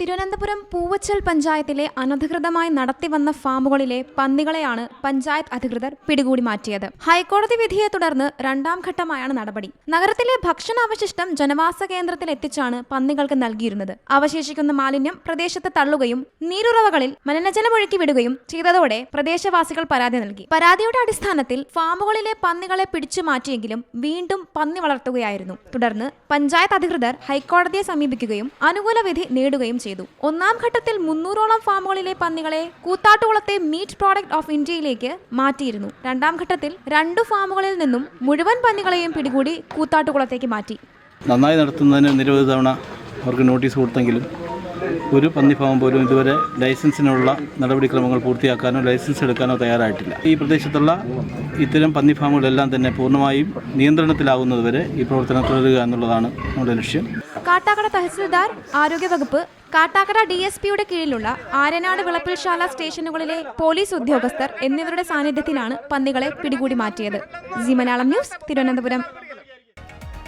തിരുവനന്തപുരം പൂവച്ചൽ പഞ്ചായത്തിലെ അനധികൃതമായി നടത്തിവന്ന ഫാമുകളിലെ പന്നികളെയാണ് പഞ്ചായത്ത് അധികൃതർ പിടികൂടി മാറ്റിയത്. ഹൈക്കോടതി വിധിയെ തുടർന്ന് രണ്ടാം ഘട്ടമായാണ് നടപടി. നഗരത്തിലെ ഭക്ഷണാവശിഷ്ടം ജനവാസ കേന്ദ്രത്തിൽ എത്തിച്ചാണ് പന്നികൾക്ക് നൽകിയിരുന്നത്. അവശേഷിക്കുന്ന മാലിന്യം പ്രദേശത്ത് തള്ളുകയും നീരുറവകളിൽ മലിനജലമൊഴുക്കി വിടുകയും ചെയ്തതോടെ പ്രദേശവാസികൾ പരാതി നൽകി. പരാതിയുടെ അടിസ്ഥാനത്തിൽ ഫാമുകളിലെ പന്നികളെ പിടിച്ചു മാറ്റിയെങ്കിലും വീണ്ടും പന്നി വളർത്തുകയായിരുന്നു. തുടർന്ന് പഞ്ചായത്ത് അധികൃതർ ഹൈക്കോടതിയെ സമീപിക്കുകയും അനുകൂല വിധി നേടുകയും ചെയ്തു. ഒന്നാം ഘട്ടത്തിൽ മുന്നൂറോളം ഫാമുകളിലെ പന്നികളെ കൂത്താട്ടുകുളത്തെ മീറ്റ് പ്രോഡക്റ്റ് ഓഫ് ഇന്ത്യയിലേക്ക് മാറ്റിയിരുന്നു. രണ്ടാം ഘട്ടത്തിൽ രണ്ടു ഫാമുകളിൽ നിന്നും മുഴുവൻ പന്നികളെയും പിടികൂടി കൂത്താട്ടുകുളത്തേക്ക് മാറ്റി. നന്നായി നടത്തുന്നതിന് നിരവധി തവണ അവർക്ക് നോട്ടീസ് കൊടുത്തെങ്കിലും ഒരു പന്നിഫാമം പോലും ഇതുവരെ ലൈസൻസിനുള്ള നടപടിക്രമങ്ങൾ പൂർത്തിയാക്കാനോ ലൈസൻസ് എടുക്കാനോ തയ്യാറായിട്ടില്ല. ഈ പ്രദേശത്തുള്ള ഇത്തരം പന്നിഫാമുകളെല്ലാം തന്നെ പൂർണമായും നിയന്ത്രണത്തിലാകുന്നതുവരെ ഈ പ്രവർത്തനം തുടരുക എന്നുള്ളതാണ് നമ്മുടെ ലക്ഷ്യം. കാട്ടാക്കട തഹസിൽദാർ ആരോഗ്യവകുപ്പ് കാട്ടാക്കട ഡി എസ് പിയുടെ കീഴിലുള്ള ആരനാട് വിളപ്പിൽശാല സ്റ്റേഷനുകളിലെ പോലീസ് ഉദ്യോഗസ്ഥർ എന്നിവരുടെ സാന്നിധ്യത്തിലാണ് പന്നികളെ പിടികൂടി മാറ്റിയത്. G Malayalam news Thiruvananthapuram.